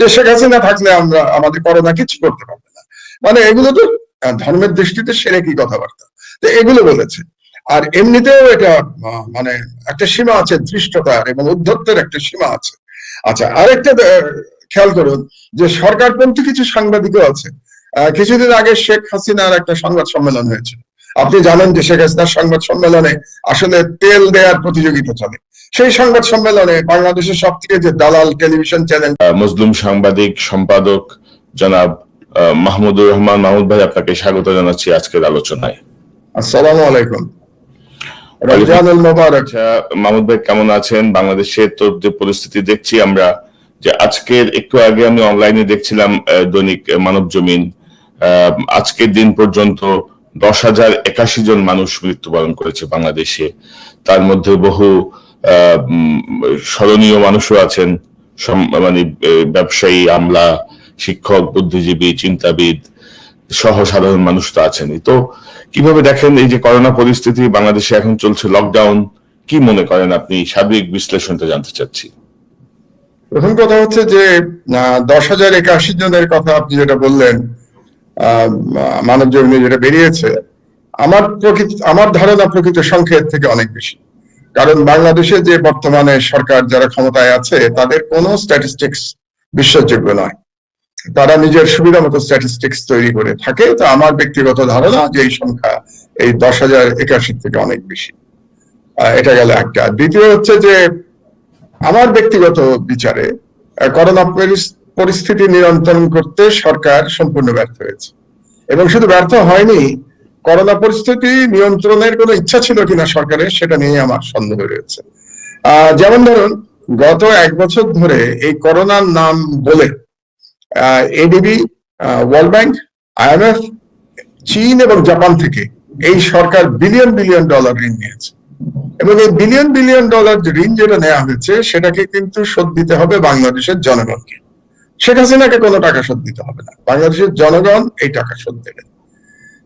যে শেখ হাসিনা থাকলে আমরা আমাদের করোনা কিছু করতে পারবে না। মানে এগুলো তো ধর্মের দৃষ্টিতে সেরে কি কথাবার্তা? তো এগুলো বলেছে। আর এমনিতেও এটা মানে একটা সীমা আছে ধৃষ্টতার এবং উদ্ধত্তের একটা সীমা আছে। আচ্ছা আরেকটা খেয়াল করুন যে সরকার সরকারপন্থী কিছু সাংবাদিকও আছে। কিছুদিন আগে শেখ হাসিনার একটা সংবাদ সম্মেলন হয়েছিল। আপনি জানেন যে শেখ হাসিনার সংবাদ সম্মেলনে আসলে তেল দেওয়ার প্রতিযোগিতা চলে। সেই সংবাদ সম্মেলনে বাংলাদেশের সব থেকে যে দালাল টেলিভিশন চ্যানেল আহ, মজলুম সাংবাদিক সম্পাদক জনাব মাহমুদুর রহমান মাহমুদ ভাই আপনাকে স্বাগত জানাচ্ছি আজকের আলোচনায়। আসসালামু আলাইকুম। রমজানুল মোবারক। আচ্ছা মাহমুদ ভাই কেমন আছেন? বাংলাদেশের তো যে পরিস্থিতি দেখছি আমরা যে আজকের একটু আগে আমি অনলাইনে দেখছিলাম দৈনিক মানব জমিন। আহ, আজকের দিন পর্যন্ত দশ হাজার একাশি জন মানুষ মৃত্যুবরণ করেছে বাংলাদেশে। তার মধ্যে বহু স্মরণীয় মানুষও আছেন মানে ব্যবসায়ী, আমলা, শিক্ষক, বুদ্ধিজীবী, চিন্তাবিদ, সহ সাধারণ মানুষ তো আছেনই। তো কীভাবে দেখেন এই যে করোনা পরিস্থিতি, বাংলাদেশে এখন চলছে লকডাউন কি মনে করেন আপনি? সার্বিক বিশ্লেষণটা জানতে চাচ্ছি। প্রথম কথা হচ্ছে যে দশ হাজার একাশি জনের কথা আপনি যেটা বললেন মানব জমিনে যেটা বেরিয়েছে, আমার প্রকৃত আমার ধারণা প্রকৃত সংখ্যের থেকে অনেক বেশি। কারণ বাংলাদেশে যে বর্তমানে সরকার যারা ক্ষমতায় আছে, তাদের কোনো স্ট্যাটিস্টিক্স বিশ্বাসযোগ্য নয়। তারা নিজের সুবিধা মতো স্ট্যাটিস্টিক্স তৈরি করে থাকে। তো আমার ব্যক্তিগত ধারণা যে এই সংখ্যা এই দশ হাজার একাশি থেকে অনেক বেশি। এটা গেল একটা। দ্বিতীয় হচ্ছে যে, আমার ব্যক্তিগত বিচারে করোনা পরিস- পরিস্থিতি নিয়ন্ত্রণ করতে সরকার সম্পূর্ণ ব্যর্থ হয়েছে। এবং শুধু ব্যর্থ হয়নি করোনা পরিস্থিতি নিয়ন্ত্রণের কোনো ইচ্ছা ছিল কিনা সরকারের, সেটা নিয়ে আমার সন্দেহ রয়েছে। যেমন ধরুন, গত এক বছর ধরে এই করোনার নাম বলে এডিবি ওয়ার্ল্ড ব্যাংক আইএমএফ চীন এবং জাপান থেকে এই সরকার বিলিয়ন বিলিয়ন ডলার ঋণ নিয়েছে। এবং এই বিলিয়ন বিলিয়ন ডলার ঋণ যেটা নেওয়া হয়েছে, সেটাকে কিন্তু শোধ দিতে হবে বাংলাদেশের জনগণকে। শেখ হাসিনাকে কোনো টাকা শোধ দিতে হবে না। বাংলাদেশের জনগণ এই টাকা শোধ দেবে।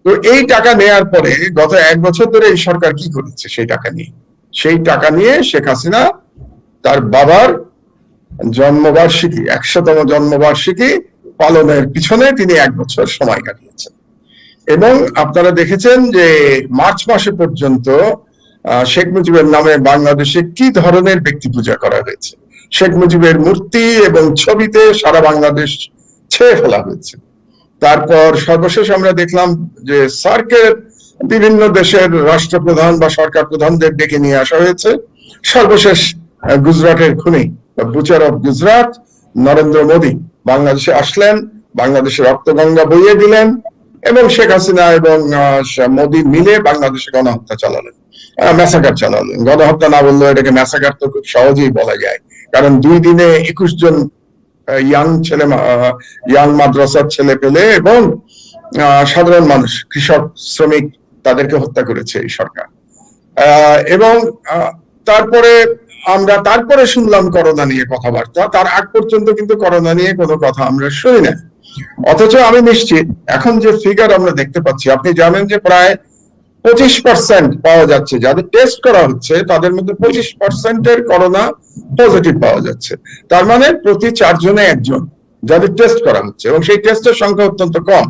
তো এই টাকা নেয়ার পরে গত এক বছর ধরে এই সরকার কি করেছে সেই টাকা নিয়ে? সেই টাকা নিয়ে শেখ হাসিনা তার বাবার জন্মবার্ষিকী, একশোতম জন্মবার্ষিকী পালনের পিছনে তিনি এক বছর সময় কাটিয়েছেন। এবং আপনারা দেখেছেন যে মার্চ মাসে পর্যন্ত শেখ মুজিবের নামে বাংলাদেশে কি ধরনের ব্যক্তি পূজা করা হয়েছে? শেখ মুজিবের মূর্তি এবং ছবিতে সারা বাংলাদেশ ছেয়ে ফেলা হয়েছে। তারপর সর্বশেষ আমরা দেখলাম যে সার্কের বিভিন্ন দেশের রাষ্ট্রপ্রধান বা সরকার প্রধানদের ডেকে নিয়ে আসা হয়েছে। সর্বশেষ গুজরাটের খুনি বুচার অফ গুজরাট নরেন্দ্র মোদী বাংলাদেশে আসলেন, বাংলাদেশে রক্তগঙ্গা বইয়ে দিলেন এবং শেখ হাসিনা এবং মোদী মিলে বাংলাদেশে গণহত্যা চালালেন। ম্যাসাকার চালালেন। গণহত্যা না বললেও এটাকে ম্যাসাকার তো খুব সহজেই বলা যায়। কারণ দুই দিনে একুশ জন ইয়াং ছেলে ইয়াং মাদ্রাসার ছেলে পেলে এবং আহ, সাধারণ মানুষ কৃষক শ্রমিক তাদেরকে হত্যা করেছে এই সরকার। এবং আহ, তারপরে আমরা তারপরে শুনলাম করোনা নিয়ে কথাবার্তা। তার আগ পর্যন্ত কিন্তু করোনা নিয়ে কোনো কথা আমরা শুনি না। অথচ আমি নিশ্চিত এখন যে ফিগার আমরা দেখতে পাচ্ছি আপনি জানেন যে প্রায় পঁচিশ পার্সেন্ট পাওয়া যাচ্ছে। যাদের টেস্ট করা হচ্ছে, তাদের মধ্যে পঁচিশ পার্সেন্টের করোনা পজিটিভ পাওয়া যাচ্ছে। তার মানে প্রতি চারজনে একজন যাদের টেস্ট করা হচ্ছে, এবং সেই টেস্টের সংখ্যা অত্যন্ত কম।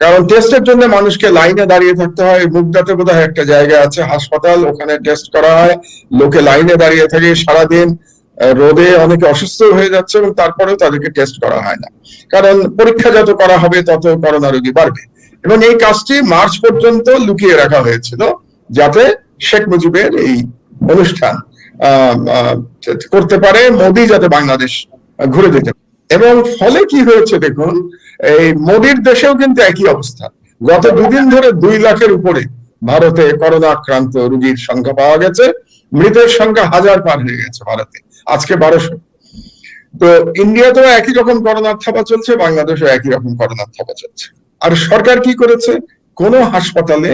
কারণ টেস্টের জন্য মানুষকে লাইনে দাঁড়িয়ে থাকতে হয়। মুগদাতে বোধ একটা জায়গা আছে, হাসপাতাল, ওখানে টেস্ট করা হয়। লোকে লাইনে দাঁড়িয়ে থাকে সারাদিন। রোদে অনেকে অসুস্থ হয়ে যাচ্ছে, এবং তারপরেও তাদেরকে টেস্ট করা হয় না। কারণ পরীক্ষা যত করা হবে, তত করোনা রোগী বাড়বে। এবং এই কাজটি মার্চ পর্যন্ত লুকিয়ে রাখা হয়েছিল যাতে শেখ মুজিবের এই অনুষ্ঠান করতে পারে, মোদি যাতে বাংলাদেশ ঘুরে যেতে। এবং ফলে কি হয়েছে দেখুন, এই মোদির দেশেও কিন্তু একই অবস্থা। গত দুদিন ধরে দুই লাখের উপরে ভারতে করোনা আক্রান্ত রোগীর সংখ্যা পাওয়া গেছে, মৃতের সংখ্যা হাজার পার হয়ে গেছে ভারতে, আজকে বারোশো। তো ইন্ডিয়াতেও একই রকম করোনার থাপা চলছে, বাংলাদেশেও একই রকম করোনার থাপা চলছে। আর সরকার কি করেছে? কোনো হাসপাতালে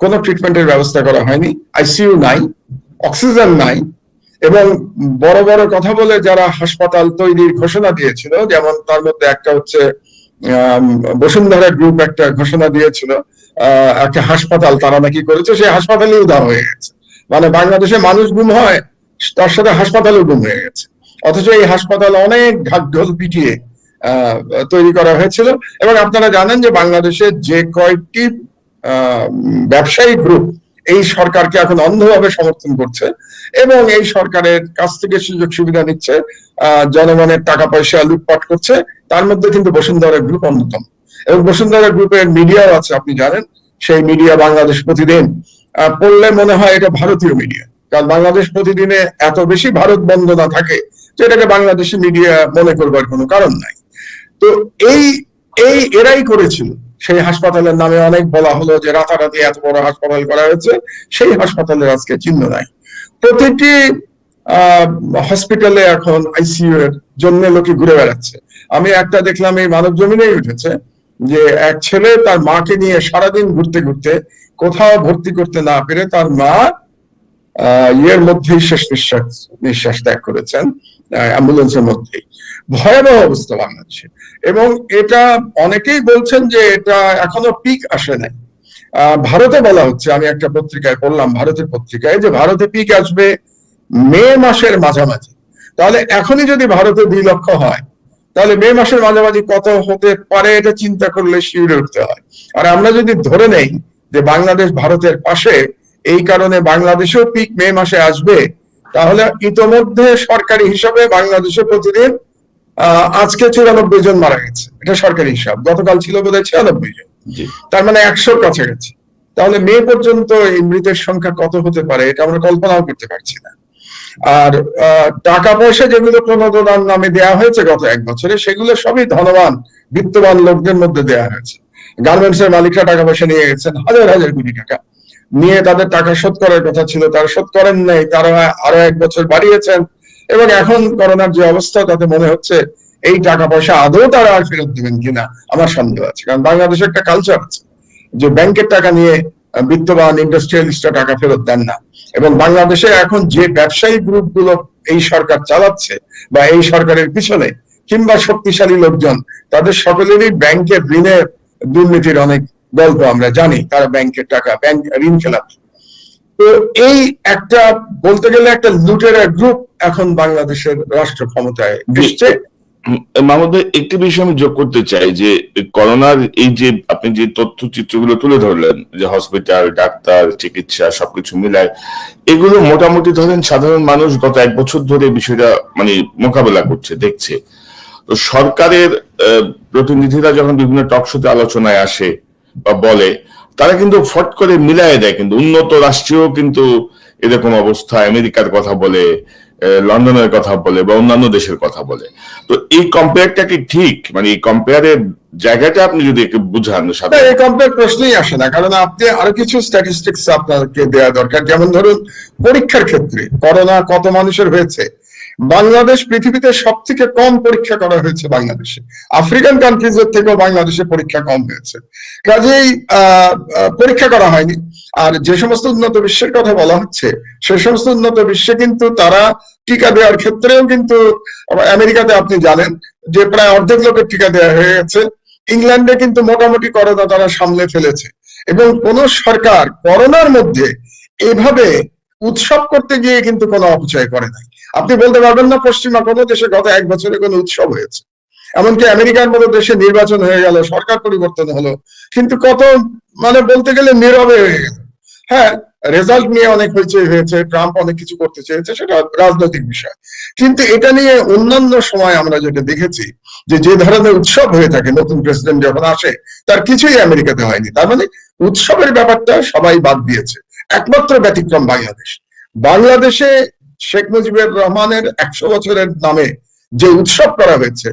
কোনো ট্রিটমেন্টের ব্যবস্থা করা হয়নি। আইসিইউ নাই অক্সিজেন নাই, এবং বড় বড় কথা বলে যারা হাসপাতাল তৈরির ঘোষণা দিয়েছিল, যেমন তার মধ্যে একটা হচ্ছে বসুন্ধরা গ্রুপ একটা ঘোষণা দিয়েছিল একটা হাসপাতাল তারা নাকি করেছে, সেই হাসপাতালই উদার হয়ে গেছে। মানে বাংলাদেশে মানুষ গুম হয়, তার সাথে হাসপাতালও গুম হয়ে গেছে। অথচ এই হাসপাতাল অনেক ঢাকঢোল পিটিয়ে তৈরি করা হয়েছিল। এবং আপনারা জানেন যে বাংলাদেশে যে কয়েকটি ব্যবসায়ী গ্রুপ এই সরকারকে এখন অন্ধভাবে সমর্থন করছে এবং এই সরকারের কাছ থেকে সুযোগ সুবিধা নিচ্ছে জনগণের টাকা পয়সা লুটপাট করছে। তার মধ্যে কিন্তু বসুন্ধরা গ্রুপ অন্যতম। এবং বসুন্ধরা গ্রুপের মিডিয়াও আছে, আপনি জানেন। সেই মিডিয়া বাংলাদেশ প্রতিদিন পড়লে মনে হয় এটা ভারতীয় মিডিয়া। কারণ বাংলাদেশ প্রতিদিনে এত বেশি ভারত বন্দনা থাকে যে এটাকে বাংলাদেশি মিডিয়া মনে করবার কোনো কারণ নাই। তো এই এই এরাই করেছিল। সেই হাসপাতালের নামে অনেক বলা হলো যে রাতারাতি এত বড় হাসপাতাল করা হয়েছে, সেই হাসপাতালের আজকে চিহ্ন নাই। প্রতিটি হসপিটালে এখন আইসিইউ এর জন্য লোকে ঘুরে বেড়াচ্ছে। আমি একটা দেখলাম, এই মানব জমিনেই উঠেছে যে এক ছেলে তার মাকে নিয়ে সারাদিন ঘুরতে ঘুরতে কোথাও ভর্তি করতে না পেরে তার মা ইয়ের মধ্যেই শেষ নিঃশ্বাস নিঃশ্বাস ত্যাগ করেছেন অ্যাম্বুলেন্সের মধ্যেই। ভয়াবহ অবস্থা বাংলাদেশে। এবং এটা অনেকেই বলছেন যে এটা এখনও পিক আসে নাই। ভারতে বলা হচ্ছে, আমি একটা পত্রিকায় পড়লাম, ভারতের পত্রিকায়, যে ভারতে পিক আসবে মে মাসের মাঝামাঝি। তাহলে এখনই যদি ভারতে দুই লক্ষ হয়, তাহলে মে মাসের মাঝামাঝি কত হতে পারে এটা চিন্তা করলে শিউরে উঠতে হয়। আর আমরা যদি ধরে নেই যে বাংলাদেশ ভারতের পাশে, এই কারণে বাংলাদেশেও পিক মে মাসে আসবে, তাহলে ইতোমধ্যে সরকারি হিসাবে বাংলাদেশে প্রতিদিন আজকে চুরানব্বই জন মারা গেছে। এটা সরকারি হিসাব। গতকাল ছিল বোধহয় ছিয়ানব্বই জন। তার মানে একশোর কাছাকাছি তাহলে মে পর্যন্ত এই মৃতের সংখ্যা কত হতে পারে এটা আমরা কল্পনাও করতে পারছি না। আর টাকা পয়সা যেগুলো প্রণোদনার নামে দেয়া হয়েছে গত এক বছরে সেগুলো সবই ধনবান বিত্তবান লোকদের মধ্যে দেয়া হয়েছে। গার্মেন্টস এর মালিকরা টাকা পয়সা নিয়ে গেছেন হাজার হাজার কোটি টাকা। নিয়ে তাদের টাকা শোধ করার কথা ছিল তারা শোধ করেন নাই তারা আরও এক বছর বাড়িয়েছেন এবং এখন করোনার যে অবস্থা, তাতে মনে হচ্ছে এই টাকা পয়সা আদৌ তারা আর ফেরত দেবেন কিনা, আমার সন্দেহ আছে। কারণ বাংলাদেশে একটা কালচার আছে যে ব্যাংকের টাকা নিয়ে বিত্তবান ইন্ডাস্ট্রিয়ালিস্টরা টাকা ফেরত দেন না। এবং বাংলাদেশে এখন যে ব্যবসায়ী গ্রুপগুলো এই সরকার চালাচ্ছে বা এই সরকারের পিছনে, কিংবা শক্তিশালী লোকজন, তাদের সকলেরই ব্যাংকের ঋণের দুর্নীতির অনেক গল্প আমরা জানি। তারা ব্যাংকের টাকা, ব্যাংক ঋণ খেলাপি তো এই একটা বলতে গেলে একটা লুটেরা গ্রুপ এখন বাংলাদেশের রাষ্ট্র ক্ষমতায় মাহমুদ একটি বিষয় আমি যোগ করতে চাই যে করোনার এই যে আপনি যে তথ্যচিত্রগুলো তুলে ধরলেন যে হসপিটাল ডাক্তার চিকিৎসা সবকিছু মিলায় এগুলো মোটামুটি ধরেন সাধারণ মানুষ গত এক বছর ধরে বিষয়টা মানে মোকাবেলা করছে দেখছে। তো সরকারের প্রতিনিধিরা যখন বিভিন্ন টক শোতে আলোচনায় আসে বা বলে তারা কিন্তু ফট করে মিলায় দেয় কিন্তু। উন্নত রাষ্ট্রীয় কিন্তু এরকম অবস্থা, আমেরিকার কথা বলে লন্ডনের কথা বলে বা অন্যান্য দেশের কথা বলে। তো এই কম্পেয়ারটা কি ঠিক? মানে এই কম্পেয়ারের জায়গাটা আপনি যদি একটু বুঝান এই কমপ্লেট প্রশ্নই আসে না, কারণ আপনি আরও কিছু স্ট্যাটিস্টিক্স আপনাকে দেওয়া দরকার। যেমন ধরুন, পরীক্ষার ক্ষেত্রে করোনা কত মানুষের হয়েছে? বাংলাদেশ পৃথিবীতে সব থেকে কম পরীক্ষা করা হয়েছে বাংলাদেশে। আফ্রিকান কান্ট্রিজের থেকেও বাংলাদেশে পরীক্ষা কম হয়েছে। কাজেই পরীক্ষা করা হয়নি। আর যে সমস্ত উন্নত বিশ্বের কথা বলা হচ্ছে, সে সমস্ত উন্নত বিশ্বে কিন্তু তারা টিকা দেওয়ার ক্ষেত্রেও কিন্তু, আমেরিকাতে আপনি জানেন যে প্রায় অর্ধেক লোকের টিকা দেওয়া হয়ে গেছে। ইংল্যান্ডে কিন্তু মোটামুটি করোনা তারা সামলে ফেলেছে। এবং কোন সরকার করোনার মধ্যে এভাবে উৎসব করতে গিয়ে কিন্তু কোনো অপচয় করে নাই। আপনি বলতে পারবেন না, পশ্চিমা কোনো দেশে গত এক বছরে কোনো উৎসব হয়েছে। এমনকি আমেরিকার মতো দেশে নির্বাচন হয়ে গেল, সরকার পরিবর্তন হলো, কিন্তু কত মানে বলতে গেলে নীরবে হয়ে গেল। হ্যাঁ রেজাল্ট নিয়ে অনেক হইচই হয়েছে ট্রাম্প অনেক কিছু করতে চেয়েছে, সেটা রাজনৈতিক বিষয়। কিন্তু এটা নিয়ে অন্যান্য সময় আমরা যেটা দেখেছি, যে যে ধরনের উৎসব হয়ে থাকে, নতুন প্রেসিডেন্ট যখন আসে, তার কিছুই আমেরিকাতে হয়নি। তার মানে উৎসবের ব্যাপারটা সবাই বাদ দিয়েছে। একমাত্র ব্যতিক্রম বাংলাদেশ। বাংলাদেশে শেখ মুজিবুর রহমানের একশো বছরের নামে যে উৎসব করা হয়েছে,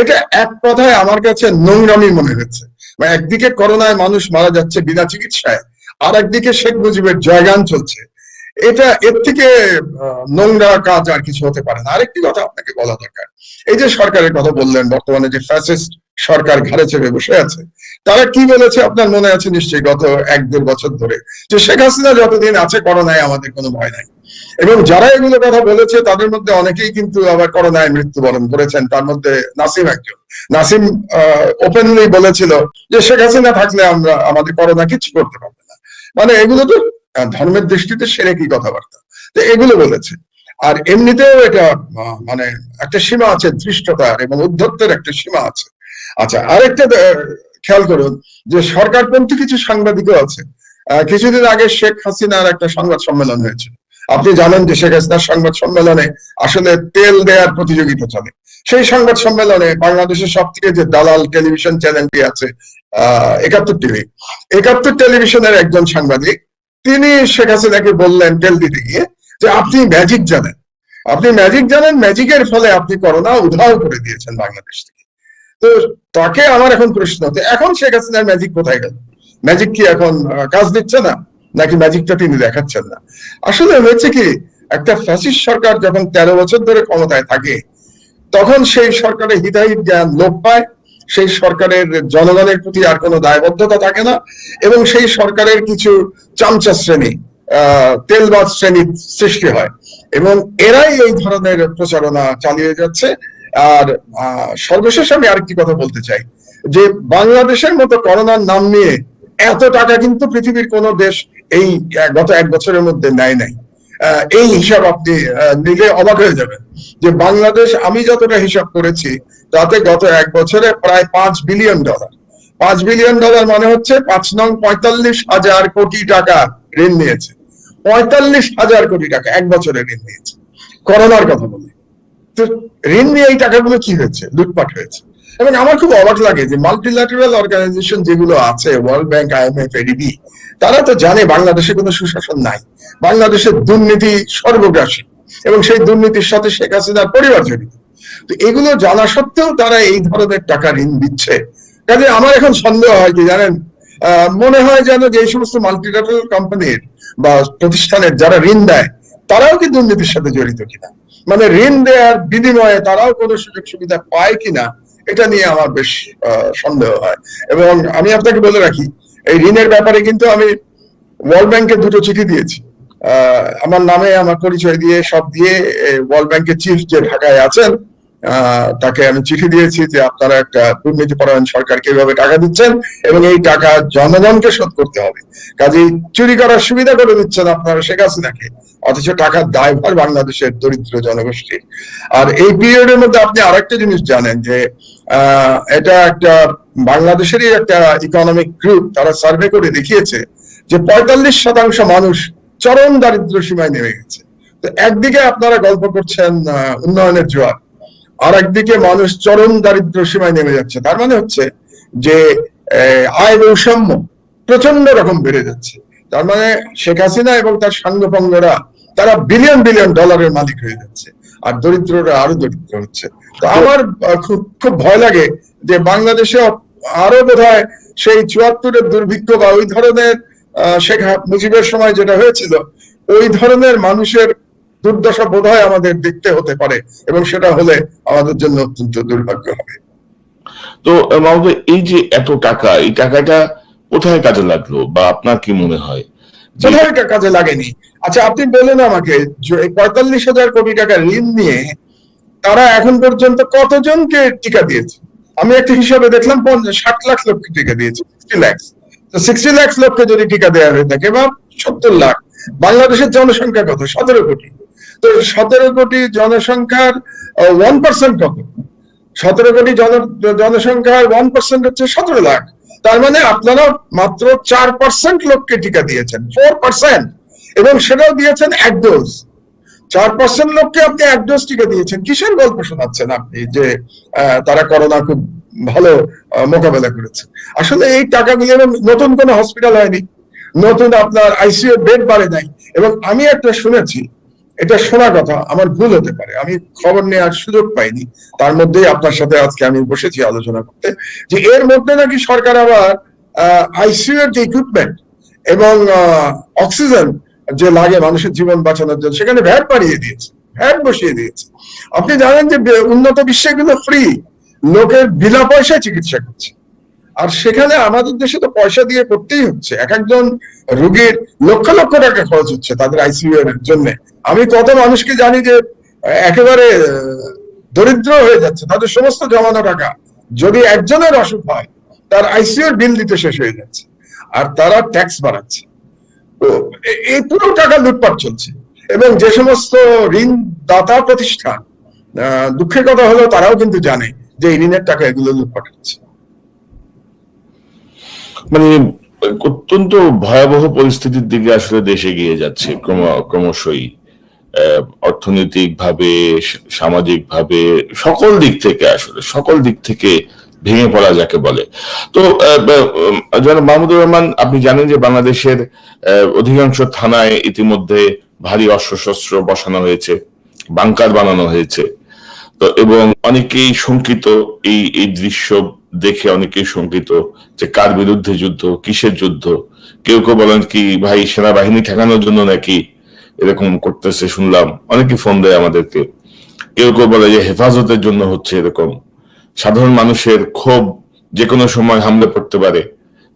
এটা এক কথায় আমার কাছে নোংরামি মনে হয়েছে মানে একদিকে করোনায় মানুষ মারা যাচ্ছে বিনা চিকিৎসায় আর একদিকে শেখ মুজিবের জয়গান চলছে। এটা এর থেকে নোংরা কাজ আর কিছু হতে পারে না। আরেকটি কথা আপনাকে বলা দরকার। এই যে সরকারের কথা বললেন, বর্তমানে যে ফ্যাসিস্ট সরকার ঘাড়ে চেপে বসে আছে। তারা কি বলেছে আপনার মনে আছে নিশ্চয়ই গত এক দেড় বছর ধরে? যে শেখ হাসিনা যতদিন আছে করোনায় আমাদের কোনো ভয় নাই। এবং যারা এগুলো কথা বলেছে, তাদের মধ্যে অনেকেই কিন্তু আবার করোনায় মৃত্যুবরণ করেছেন। তার মধ্যে নাসিম একজন। নাসিম ওপেনলি বলেছিল যে শেখ হাসিনা থাকলে আমরা, আমাদের করোনা কিছু করতে পারবে না। মানে এগুলো তো ধর্মের দৃষ্টিতে সেরে কি কথাবার্তা? তো এগুলো বলেছে। আর এমনিতেও এটা মানে একটা সীমা আছে, ধৃষ্টতার এবং উদ্ধত্তের একটা সীমা আছে। আচ্ছা আরেকটা খেয়াল করুন যে সরকারপন্থী কিছু সাংবাদিকও আছে। কিছুদিন আগে শেখ হাসিনার একটা সংবাদ সম্মেলন হয়েছে আপনি জানেন যে শেখ হাসিনার সংবাদ সম্মেলনে আসলে তেল দেওয়ার প্রতিযোগিতা চলে। সেই সংবাদ সম্মেলনে বাংলাদেশের সব থেকে যে দালাল টেলিভিশন চ্যানেলটি আছে, আহ, একাত্তর টিভি। একাত্তর টেলিভিশনের একজন সাংবাদিক, তিনি শেখ হাসিনাকে বললেন তেল দিতে গিয়ে যে, আপনি ম্যাজিক জানেন। আপনি ম্যাজিক জানেন, ম্যাজিকের ফলে আপনি করোনা উধাও করে দিয়েছেন বাংলাদেশ থেকে। তো তাকে আমার এখন প্রশ্ন যে এখন শেখ হাসিনার ম্যাজিক কোথায় গেল? ম্যাজিক কি এখন কাজ দিচ্ছে না? নাকি ম্যাজিকটা তিনি দেখাচ্ছেন না? আসলে হয়েছে কি, একটা ফ্যাসিস্ট সরকার যখন তেরো বছর ধরে ক্ষমতায় থাকে, তখন সেই সরকারের হিতাহিত জ্ঞান লোপ পায়, সেই সরকারের জনগণের প্রতি আর কোনো দায়বদ্ধতা থাকে না, এবং সেই সরকারের কিছু চামচা শ্রেণি তেলবাজ শ্রেণির সৃষ্টি হয়, এবং এরাই এই ধরনের প্রচারণা চালিয়ে যাচ্ছে। আর সর্বশেষ আমি আরেকটি কথা বলতে চাই, যে বাংলাদেশের মতো করোনার নাম নিয়ে এত টাকা কিন্তু পৃথিবীর কোনো দেশ এই গত এক বছরের মধ্যে নেয় নাই। এই হিসাব আপনি নিলে অবাক হয়ে যাবেন যে বাংলাদেশ আমি যতটা হিসাব করেছি, তাতে গত এক বছরে প্রায় পাঁচ বিলিয়ন ডলার। পাঁচ বিলিয়ন ডলার মানে হচ্ছে পাঁচ নং পঁয়তাল্লিশ হাজার কোটি টাকা ঋণ নিয়েছে। পঁয়তাল্লিশ হাজার কোটি টাকা এক বছরে ঋণ নিয়েছে। করোনার কথা বলি। তো ঋণ নিয়ে এই টাকাগুলো কি হয়েছে? লুটপাট হয়েছে। এবং আমার খুব অবাক লাগে যে মাল্টিল্যাটারাল অর্গানাইজেশন যেগুলো আছে ওয়ার্ল্ড ব্যাংক আইএমএফ এডিবি তারা তো জানে বাংলাদেশে কোনো সুশাসন নাই। বাংলাদেশের দুর্নীতি সর্বগ্রাসী এবং সেই দুর্নীতির সাথে শেখ হাসিনার পরিবার জড়িত। তো এগুলো জানা সত্ত্বেও তারা এই ধরনের টাকা ঋণ দিচ্ছে। কাজে আমার এখন সন্দেহ হয় কি জানেন? মনে হয় যেন যে সমস্ত মাল্টিল্যাটারাল কোম্পানির বা প্রতিষ্ঠানের যারা ঋণ দেয় তারাও কি দুর্নীতির সাথে জড়িত কিনা? মানে ঋণ দেওয়ার বিনিময়ে তারাও কোনো সুযোগ সুবিধা পায় কিনা? এটা নিয়ে আমার বেশ সন্দেহ হয়। এবং আমি আপনাকে বলে রাখি, এই ঋণের ব্যাপারে কিন্তু আমি ওয়ার্ল্ড ব্যাংকে দুটো চিঠি দিয়েছি। আমার নামে, আমার পরিচয় দিয়ে, সব দিয়ে ওয়ার্ল্ড ব্যাংকের চিফ যে ঢাকায় আছেন তাকে আমি চিঠি দিয়েছি যে আপনারা একটা দুর্নীতি পরায়ণ সরকারকে এইভাবে টাকা দিচ্ছেন এবং এই টাকা জনগণকে শোধ করতে হবে। কাজেই চুরি করার সুবিধা করে দিচ্ছেন আপনারা শেখ হাসিনাকে। অথচ টাকার দায়ভার বাংলাদেশের দরিদ্র জনগোষ্ঠীর। আর এই পিরিয়ডের মধ্যে আপনি আরেকটা জিনিস জানেন যে এটা একটা বাংলাদেশেরই একটা ইকোনমিক গ্রুপ তারা সার্ভে করে দেখিয়েছে যে পঁয়তাল্লিশ শতাংশ মানুষ চরম দারিদ্র সীমায় নেমে গেছে। তো একদিকে আপনারা গল্প করছেন উন্নয়নের জোয়ার আর একদিকে মানুষ চরম দারিদ্র সীমায় নেমে যাচ্ছে। তার মানে হচ্ছে যে আয় বৈষম্য প্রচণ্ড রকম বেড়ে যাচ্ছে। তার মানে শেখ হাসিনা এবং তার সাঙ্গপঙ্গরা তারা বিলিয়ন বিলিয়ন ডলারের মালিক হয়ে যাচ্ছে। আর দরিদ্ররা আরও দরিদ্র হচ্ছে। তো আমার খুব খুব ভয় লাগে যে বাংলাদেশে আরও বোধহয় সেই চুয়াত্তরের দুর্ভিক্ষ বা ওই ধরনের শেখ মুজিবের সময় যেটা হয়েছিল, ওই ধরনের মানুষের দুর্দশা বোধহয় আমাদের দেখতে হতে পারে এবং সেটা হলে আমাদের জন্য অত্যন্ত দুর্ভাগ্য হবে। তো আহ, এই যে এত টাকা এই টাকাটা কোথায় কাজে লাগল বা আপনার কি মনে হয়? যে কোথাও এটা কাজে লাগেনি? আচ্ছা আপনি বলেন আমাকে যে পঁয়তাল্লিশ হাজার কোটি টাকা ঋণ নিয়ে তারা এখন পর্যন্ত কতজনকে টিকা দিয়েছে? আমি একটা হিসাবে দেখলাম ষাট লাখ লোককে টিকা দিয়েছে সিক্সটি লাখ তো সিক্সটি লাখ লোককে যদি টিকা দেওয়া হয়ে থাকে বা সত্তর লাখ। বাংলাদেশের জনসংখ্যা কত? সতেরো কোটি। তো সতেরো কোটি জনসংখ্যার ওয়ান পার্সেন্ট কত? সতেরো কোটি জন, জনসংখ্যার ওয়ান পার্সেন্ট হচ্ছে সতেরো লাখ। তার মানে আপনারা মাত্র চার পার্সেন্ট লোককে টিকা দিয়েছেন ফোর পার্সেন্ট এবং সেটাও দিয়েছেন এক ডোজ চার পার্সেন্ট লোককে আপনি এক ডোজ টিকা দিয়েছেন। কিসের গল্প শোনাচ্ছেন আপনি যে তারা করোনা খুব ভালো মোকাবেলা করেছে? আসলে এই টাকাগুলো এবং নতুন কোনো হসপিটাল হয়নি। নতুন আপনার আইসিইউ বেড বাড়ে নাই। এবং আমি একটা শুনেছি এটা শোনা কথা, আমার ভুল হতে পারে। আমি খবর নেওয়ার সুযোগ পাইনি। তার মধ্যেই আপনার সাথে আজকে আমি বসেছি আলোচনা করতে, যে এর মধ্যে নাকি সরকার আবার আইসিইউ এর যে ইকুইপমেন্ট এবং অক্সিজেন যে লাগে মানুষের জীবন বাঁচানোর জন্য, সেখানে ভ্যাট বাড়িয়ে দিয়েছে, ভ্যাট বসিয়ে দিয়েছে। আপনি জানেন যে উন্নত বিশ্বে কিন্তু ফ্রি লোকের বিনা পয়সায় চিকিৎসা করছে। আর সেখানে আমাদের দেশে তো পয়সা দিয়ে করতেই হচ্ছে। এক একজন রোগীর লক্ষ লক্ষ টাকা খরচ হচ্ছে তাদের আইসিইউ এর জন্য। আমি কত মানুষকে জানি যে, একেবারে দরিদ্র হয়ে যাচ্ছে, তাদের সমস্ত জমানো টাকা যদি একজনের অসুখ হয়, তার আইসিইউ বিল দিতে শেষ হয়ে যাচ্ছে। আর তারা ট্যাক্স বাড়াচ্ছে। তো এই পুরো টাকা লুটপাট চলছে। এবং যে সমস্ত ঋণ দাতা প্রতিষ্ঠান দুঃখের কথা হলো তারাও কিন্তু জানে যে এই ঋণের টাকা এগুলো লুটপাট হচ্ছে। মানে অত্যন্ত ভয়াবহ পরিস্থিতির দিকে আসলে দেশ এগিয়ে যাচ্ছে ক্রমশই। অর্থনৈতিক ভাবে সামাজিক ভাবে সকল দিক থেকে আসলে, সকল দিক থেকে ভেঙে পড়া যাকে বলে। তো মাহমুদুর রহমান, আপনি জানেন যে বাংলাদেশের অধিকাংশ থানায় ইতিমধ্যে ভারী অস্ত্রশস্ত্র বসানো হয়েছে, বাংকার বানানো হয়েছে। তো, এবং অনেকেই শঙ্কিত এই এই দৃশ্য দেখে অনেকেই শঙ্কিত যে কার বিরুদ্ধে যুদ্ধ, কিসের যুদ্ধ? কেউ কেউ বলেন কি, ভাই, সেনাবাহিনী ঠেকানোর জন্য নাকি এরকম করতেছে? শুনলাম অনেকে ফোন দেয় আমাদেরকে। কেউ কেউ বলে যে, হেফাজতের জন্য হচ্ছে এরকম। সাধারণ মানুষের ক্ষোভ যে কোনো সময় হামলে পড়তে পারে।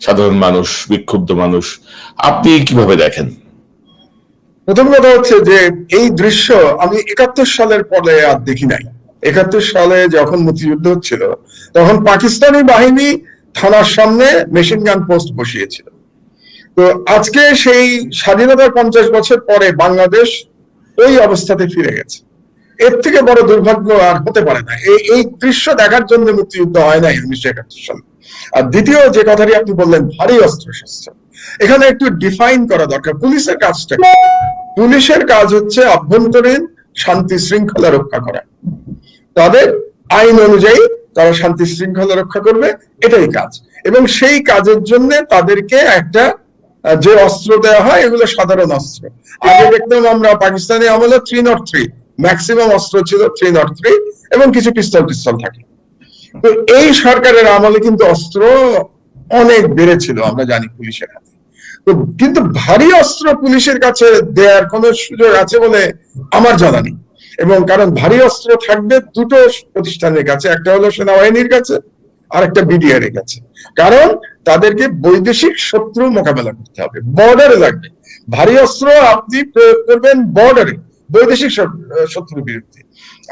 সাধারণ মানুষ, বিক্ষুব্ধ মানুষ, আপনি কীভাবে দেখেন? প্রথম কথা হচ্ছে যে, এই দৃশ্য আমি একাত্তর সালের পরে আর দেখি নাই। একাত্তর সালে যখন মুক্তিযুদ্ধ হচ্ছিল, তখন পাকিস্তানি বাহিনী থানার সামনে মেশিন গান পোস্ট বসিয়েছিল। তো আজকে সেই স্বাধীনতার পঞ্চাশ বছর পরে বাংলাদেশ ওই অবস্থাতে ফিরে গেছে। এর থেকে বড় দুর্ভাগ্য আর হতে পারে না। এই এই দৃশ্য দেখার জন্য মুক্তিযুদ্ধ হয় নাই উনিশশো একাত্তর সালে। আর দ্বিতীয় যে কথাটি আপনি বললেন, ভারী অস্ত্র শস্ত্র এখানে একটু ডিফাইন করা দরকার। পুলিশের কাজটা পুলিশের কাজ হচ্ছে অভ্যন্তরীণ শান্তি শৃঙ্খলা রক্ষা করা। তাদের আইন অনুযায়ী তারা শান্তি শৃঙ্খলা রক্ষা করবে, এটাই কাজ। এবং সেই কাজের জন্য তাদেরকে একটা যে অস্ত্র দেওয়া হয়, এগুলো সাধারণ অস্ত্র। আগে দেখতাম আমরা পাকিস্তানি আমলে থ্রি নট থ্রি ম্যাক্সিমাম অস্ত্র ছিল থ্রি নট থ্রি এবং কিছু পিস্তল টিস্তল থাকে। তো এই সরকারের আমলে কিন্তু অস্ত্র অনেক বেড়েছিল, আমরা জানি পুলিশের হাতে। তো কিন্তু ভারী অস্ত্র পুলিশের কাছে দেওয়ার কোন সুযোগ আছে বলে আমার জানা নেই। এবং কারণ ভারী অস্ত্র থাকবে দুটো প্রতিষ্ঠানের কাছে, একটা হলো সেনাবাহিনীর কাছে আর একটা বিডিআর এর কাছে। কারণ তাদেরকে বৈদেশিক শত্রু মোকাবেলা করতে হবে, বর্ডারে লাগবে। ভারী অস্ত্র আপনি প্রয়োগ করবেন বর্ডারে, বৈদেশিক শত্রুর বিরুদ্ধে।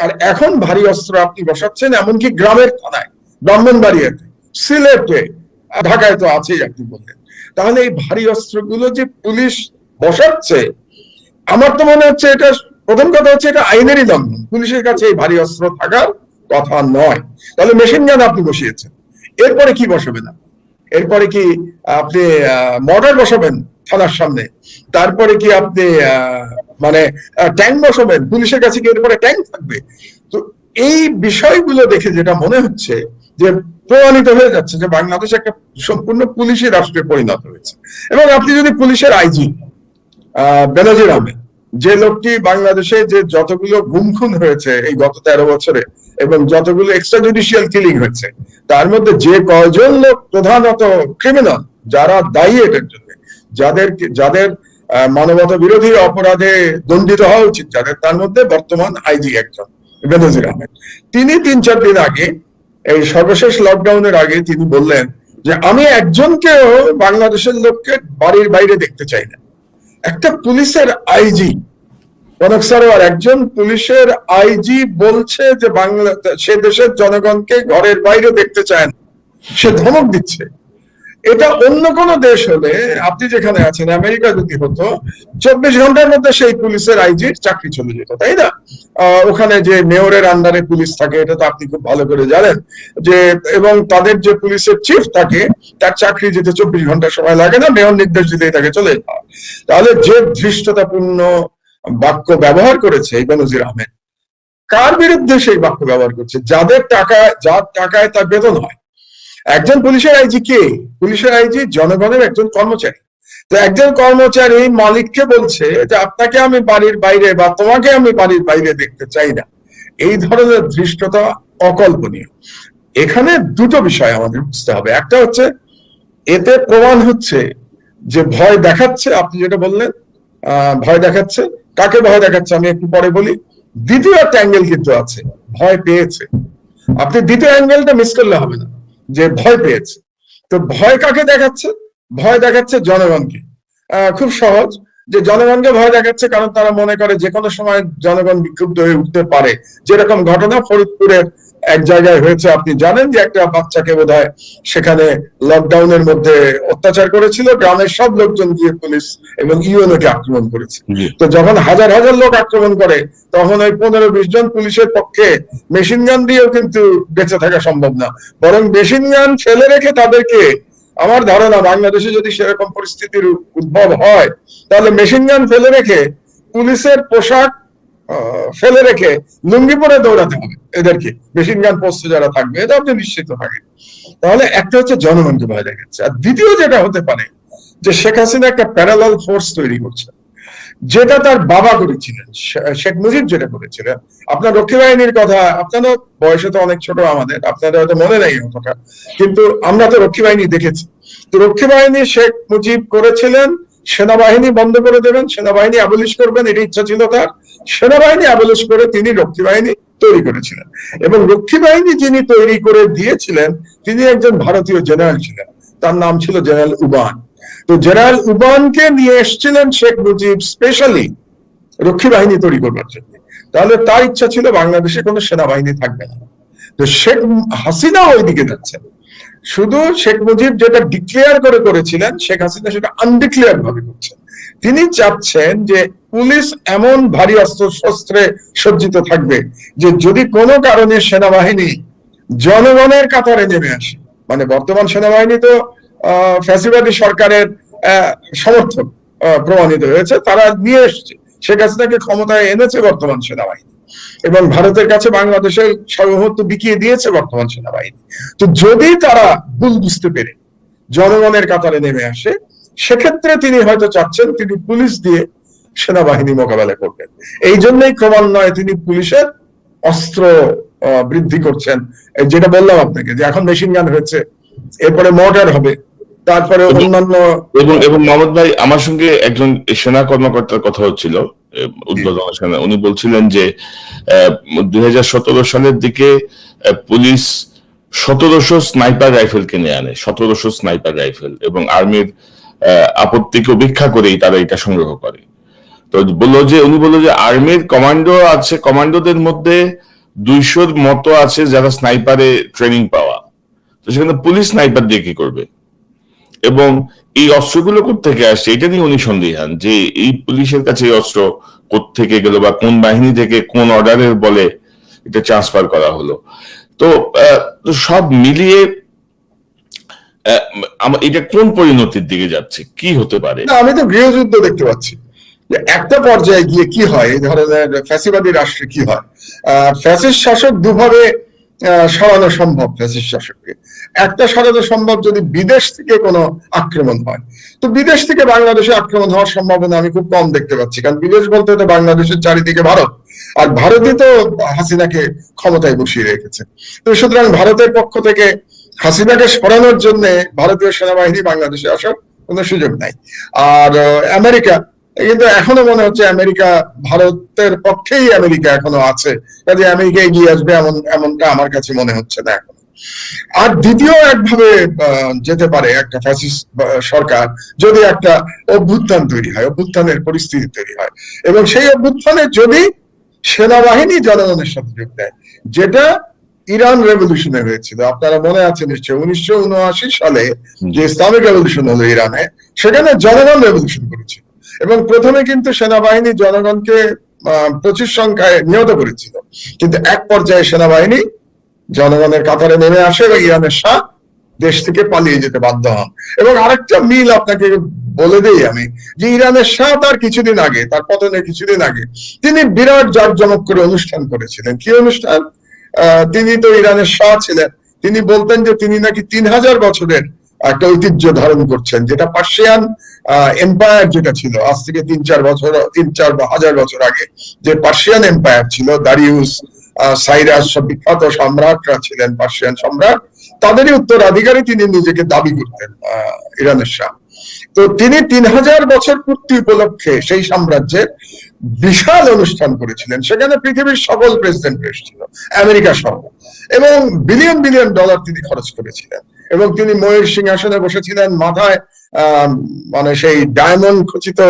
আর এখন ভারী অস্ত্র আপনি বসাচ্ছেন, এমনকি গ্রামের থানায়, ব্রাহ্মণবাড়িয়াতে, সিলেটে ঢাকায় তো আছেই আপনি বললেন। তাহলে এই ভারী অস্ত্রগুলো যে পুলিশ বসাচ্ছে, আমার তো মনে হচ্ছে এটা প্রথম কথা হচ্ছে এটা আইনেরই লঙ্ঘন পুলিশের কাছে এই ভারী অস্ত্র থাকার কথা নয়। তাহলে মেশিন গান আপনি বসিয়েছেন। এরপরে কি বসাবেন এরপরে কি আপনি মর্ডার বসাবেন থানার সামনে? তারপরে কি আপনি মানে ট্যাঙ্ক বসাবেন? পুলিশের কাছে কি এরপরে ট্যাঙ্ক থাকবে? তো এই বিষয়গুলো দেখে যেটা মনে হচ্ছে যে প্রমাণিত হয়ে যাচ্ছে যে বাংলাদেশ একটা সম্পূর্ণ পুলিশি রাষ্ট্রে পরিণত হয়েছে। এবং আপনি যদি পুলিশের আইজি, আহ, বেনজির আহমেদ যে লোকটি বাংলাদেশে যে যতগুলো গুম খুন হয়েছে এই গত তেরো বছরে এবং যতগুলো এক্সট্রা জুডিশিয়াল কিলিং হয়েছে, তার মধ্যে যে কয়জন লোক প্রধানত ক্রিমিনাল যারা দায়ী এটার জন্য, যাদের যাদের মানবতা বিরোধী অপরাধে দণ্ডিত হওয়া উচিত, যাদের তার মধ্যে বর্তমান আইজি একজন, বেনজির আহমেদ। তিনি তিন চার দিন আগে, এই সর্বশেষ লকডাউনের আগে তিনি বললেন যে, আমি একজনকেও বাংলাদেশের লোককে বাড়ির বাইরে দেখতে চাই না। একটা পুলিশের আইজি, কনক সারোয়ার, একজন পুলিশের আইজি বলছে যে বাংলা সে দেশের জনগণকে ঘরের বাইরে দেখতে চায় না। সে ধমক দিচ্ছে। এটা অন্য কোন দেশ হলে, আপনি যেখানে আছেন, আমেরিকা যদি হতো, চব্বিশ ঘণ্টার মধ্যে সেই পুলিশের আইজির চাকরি চলে যেত, তাই না ওখানে যে মেয়রের আন্ডারে পুলিশ থাকে, এটা তো আপনি খুব ভালো করে জানেন যে, এবং তাদের যে পুলিশের চিফ থাকে, তার চাকরি যেতে চব্বিশ ঘণ্টা সময় লাগে না, মেয়র নির্দেশ দিলেই তাকে চলে যেতে। তাহলে যে ধৃষ্টতাপূর্ণ বাক্য ব্যবহার করেছে এই বেনজির আহমেদ, কার বিরুদ্ধে সেই বাক্য ব্যবহার করছে যাদের টাকা, যার টাকায় তার বেতন হয় একজন পুলিশের আইজি কে? পুলিশের আইজি জনগণের একজন কর্মচারী। তো একজন কর্মচারী মালিককে বলছে যে, আপনাকে আমি বাড়ির বাইরে বা তোমাকে আমি বাড়ির বাইরে দেখতে চাই না। এই ধরনের ধৃষ্টতা অকল্পনীয়। এখানে দুটো বিষয় আমাদের বুঝতে হবে। একটা হচ্ছে, এতে প্রমাণ হচ্ছে যে ভয় দেখাচ্ছে, আপনি যেটা বললেন ভয় দেখাচ্ছে। কাকে ভয় দেখাচ্ছে আমি একটু পরে বলি। দ্বিতীয় একটা অ্যাঙ্গেল কিন্তু আছে, ভয় পেয়েছে। আপনি দ্বিতীয় অ্যাঙ্গেলটা মিস করলে হবে না। যে ভয় পেয়েছে। তো ভয় কাকে দেখাচ্ছে? ভয় দেখাচ্ছে জনগণকে। খুব সহজ যে জনগণকে ভয় দেখাচ্ছে কারণ তারা মনে করে যে কোনো সময় জনগণ বিক্ষুব্ধ হয়ে উঠতে পারে। যেরকম ঘটনা ফরিদপুরের এক জায়গায় হয়েছে আপনি জানেন যে একটা বাচ্চাকে বোধ সেখানে লকডাউনের মধ্যে অত্যাচার করেছিল গ্রামের সব লোকজন গিয়ে পুলিশ এবং ইউএনওকে আক্রমণ করেছে। তো যখন হাজার হাজার লোক আক্রমণ করে তখন ওই পনেরো বিশ জন পুলিশের পক্ষে মেশিন গান দিয়েও কিন্তু বেঁচে থাকা সম্ভব না। বরং মেশিন গান ফেলে রেখে তাদেরকে আমার ধারণা বাংলাদেশে যদি সেরকম পরিস্থিতির উদ্ভব হয় তাহলে মেশিন গান ফেলে রেখে পুলিশের পোশাক ফেলে রেখে লুঙ্গি পরে দৌড়াতে হবে এদেরকে। মেশিন গান পোস্টে যারা থাকবে এটা আপনি নিশ্চিত থাকেন। তাহলে একটা হচ্ছে জনগণকে ভয় দেখাচ্ছে। আর দ্বিতীয় যেটা হতে পারে, যে শেখ হাসিনা একটা প্যারালাল ফোর্স তৈরি করছে। যেটা তার বাবা করেছিলেন শেখ মুজিব যেটা করেছিলেন। আপনার রক্ষী বাহিনীর কথা, আপনারও বয়সে তো অনেক ছোট আমাদের, আপনাদের হয়তো মনে নেই অতটা কিন্তু আমরা তো রক্ষী বাহিনী দেখেছি। তো রক্ষী বাহিনী শেখ মুজিব করেছিলেন, সেনাবাহিনী বন্ধ করে দেবেন, সেনাবাহিনী আবলিশ করবেন এটা ইচ্ছা ছিল তার। সেনাবাহিনী আবলিশ করে তিনি রক্ষী বাহিনী তৈরি করেছিলেন। এবং রক্ষী বাহিনী যিনি তৈরি করে দিয়েছিলেন, তিনি একজন ভারতীয় জেনারেল ছিলেন। তার নাম ছিল জেনারেল উবান। তো জেনারেল উবানকে নিয়ে এসেছিলেন শেখ মুজিব স্পেশালি রক্ষী বাহিনী তৈরি করবার জন্য। তাহলে তার ইচ্ছা ছিল বাংলাদেশে কোনো সেনাবাহিনী থাকবে না। তো শেখ হাসিনা ওইদিকে যাচ্ছেন শুধু শেখ মুজিব যেটা ডিক্লেয়ার করে করেছিলেন, শেখ হাসিনা সেটা আনডিক্লেয়ার ভাবে করছেন। তিনি চাচ্ছেন যে পুলিশ এমন ভারী অস্ত্র শস্ত্রে সজ্জিত থাকবে যে যদি কোনো কারণে সেনাবাহিনী জনগণের কাতারে নেমে আসে। মানে বর্তমান সেনাবাহিনী তো ফ্যাসিবাদী সরকারের সমর্থক প্রমাণিত হয়েছে, তারা নিয়ে এসছে। শেখ হাসিনাকে ক্ষমতায় এনেছে বর্তমান সেনাবাহিনী। এবং ভারতের কাছে বাংলাদেশের সার্বভৌমত্ব বিকিয়ে দিয়েছে বর্তমান সেনাবাহিনী। তো যদি তারা ভুল বুঝতে পেরে জনগণের কাতারে নেমে আসে সেক্ষেত্রে তিনি হয়তো চাচ্ছেন তিনি পুলিশ দিয়ে সেনাবাহিনী মোকাবেলা করবেন। এই জন্যই ক্রমান্বয়ে তিনি পুলিশের অস্ত্র বৃদ্ধি করছেন। যেটা বললাম আপনাকে যে এখন মেশিন গান হয়েছে এরপরে মোটর হবে তারপরে অন্যান্য এবং এবং মোহাম্মদ ভাই আমার সঙ্গে একজন সেনা কর্মকর্তার কথা হচ্ছিল উদ্বোধন সেনা উনি বলছিলেন যে দুই হাজার সতেরো সালের দিকে পুলিশ সতেরোশো স্নাইপার রাইফেল কিনে আনে সতেরোশো স্নাইপার রাইফেল। এবং আর্মির আপত্তিকে উপেক্ষা করেই তারা এটা সংগ্রহ করে। তো বলল যে, উনি বলল যে, আর্মির কমান্ডো আছে, কমান্ডোদের মধ্যে দুইশোর মতো আছে যারা স্নাইপারে ট্রেনিং পাওয়া। তো সেখানে পুলিশ স্নাইপার দিয়ে কি করবে? এবং এই অস্ত্রগুলো থেকে আসছে? এটা নিয়ে উনি সন্দিহান যে, এই পুলিশের কাছে এই অস্ত্র থেকে গেল বা কোন বাহিনী থেকে কোন অর্ডারের বলে এটা ট্রান্সফার করা হলো। তো সব মিলিয়ে এটা কোন পরিণতির দিকে যাচ্ছে? কি হতে পারে? আমি তো গৃহযুদ্ধ দেখতে পাচ্ছি। একটা পর্যায়ে গিয়ে কি হয়? ধরনের ফ্যাসিবাদী রাষ্ট্রে কি হয়? ফ্যাসিস্ট শাসক দুভাবে সরানো সম্ভব ফ্যাসিস্ট শাসককে। একটা সরানো সম্ভব যদি বিদেশ থেকে কোনো আক্রমণ হয়। তো বিদেশ থেকে বাংলাদেশে আক্রমণ হওয়ার সম্ভাবনা আমি খুব কম দেখতে পাচ্ছি। কারণ বিদেশ বলতে তো বাংলাদেশের চারিদিকে ভারত। আর ভারতই তো হাসিনাকে ক্ষমতায় বসিয়ে রেখেছে। তো সুতরাং ভারতের পক্ষ থেকে হাসিনাকে সরানোর জন্য ভারতীয় সেনাবাহিনী বাংলাদেশে আসার কোনো সুযোগ নাই। আর আমেরিকা, কিন্তু এখনও মনে হচ্ছে আমেরিকা ভারতের পক্ষেই আমেরিকা এখনও আছে। কাজে আমেরিকা এগিয়ে আসবে এমন, এমনটা আমার কাছে মনে হচ্ছে না এখন। আর দ্বিতীয় একভাবে যেতে পারে একটা ফ্যাসিস্ট সরকার, যদি একটা অভ্যুত্থান তৈরি হয়, অভ্যুত্থানের পরিস্থিতি তৈরি হয়। এবং সেই অভ্যুত্থানে যদি সেনাবাহিনী জনগণের সাথে যোগ দেয়, যেটা ইরান রেভলিউশনে হয়েছিল। আপনারা মনে আছে নিশ্চয় উনিশশো উনআশি সালে যে ইসলামিক রেভলিউশন হলো ইরানে সেখানে জনগণ রেভলিউশন করেছিল। এবং প্রথমে কিন্তু সেনাবাহিনী জনগণকে প্রচুর সংখ্যায় নিহত করেছিল। কিন্তু এক পর্যায়ে সেনাবাহিনী জনগণের কাতারে নেমে আসে এবং ইরানের শাহ দেশ থেকে পালিয়ে যেতে বাধ্য হন। এবং আরেকটা মিল আপনাকে বলে দেই আমি যে ইরানের শাহ তার কিছুদিন আগে তার পতনের কিছুদিন আগে তিনি বিরাট জাঁকজমক করে অনুষ্ঠান করেছিলেন। কি অনুষ্ঠান? তিনি তো ইরানের শাহ ছিলেন। তিনি বলতেন যে তিনি নাকি তিন হাজার বছরের একটা ঐতিহ্য ধারণ করছেন, যেটা পার্সিয়ান এম্পায়ার যেটা ছিল। আজ থেকে তিন চার বছর, তিন চার হাজার বছর আগে যে পার্সিয়ান এম্পায়ার ছিল, দারিউস সাইরাস বিখ্যাত সম্রাটরা ছিলেন, পার্সিয়ান সম্রাট। তাদেরই উত্তরাধিকারী তিনি নিজেকে দাবি করতেন ইরানের শাহ। তো তিনি তিন হাজার বছর পূর্তি উপলক্ষে সেই সাম্রাজ্যের বিশাল অনুষ্ঠান করেছিলেন। সেখানে পৃথিবীর সকল প্রেসিডেন্ট এসেছিল, আমেরিকা সহ। এবং বিলিয়ন বিলিয়ন ডলার তিনি খরচ করেছিলেন। এবং তিনি ময়ূর সিংহাসনে বসেছিলেন, মাথায় মানে সেই ডায়মন্ড খচিত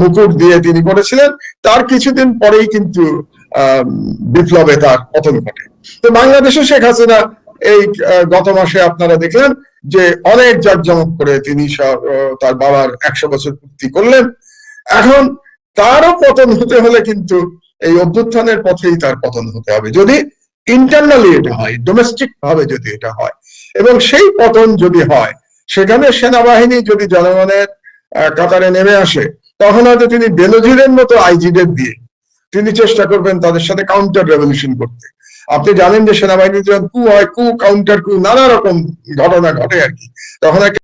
মুকুট দিয়ে তিনি করেছিলেন। তার কিছুদিন পরেই কিন্তু বিপ্লবে তার পতন ঘটে। তো বাংলাদেশে শেখ হাসিনা এই গত মাসে আপনারা দেখলেন যে অনেক জাঁকজমক করে তিনি তার বাবার একশো বছর পূর্তি করলেন। এখন তারও পতন হতে হলে কিন্তু এই অভ্যুত্থানের পথেই তার পতন হতে হবে। যদি ইন্টারনালি এটা হয় ডোমেস্টিক ভাবে যদি এটা হয়, এবং সেই পতন যদি হয়, সেখানে সেনাবাহিনী যদি জনগণের কাতারে নেমে আসে, তখন হয়তো তিনি বেনজিরের মতো আইজিদের দিয়ে তিনি চেষ্টা করবেন তাদের সাথে কাউন্টার রেভলিউশন করতে। আপনি জানেন যে সেনাবাহিনী যখন কু হয়, কু কাউন্টার কু, নানা রকম ঘটনা ঘটে আর কি। তখন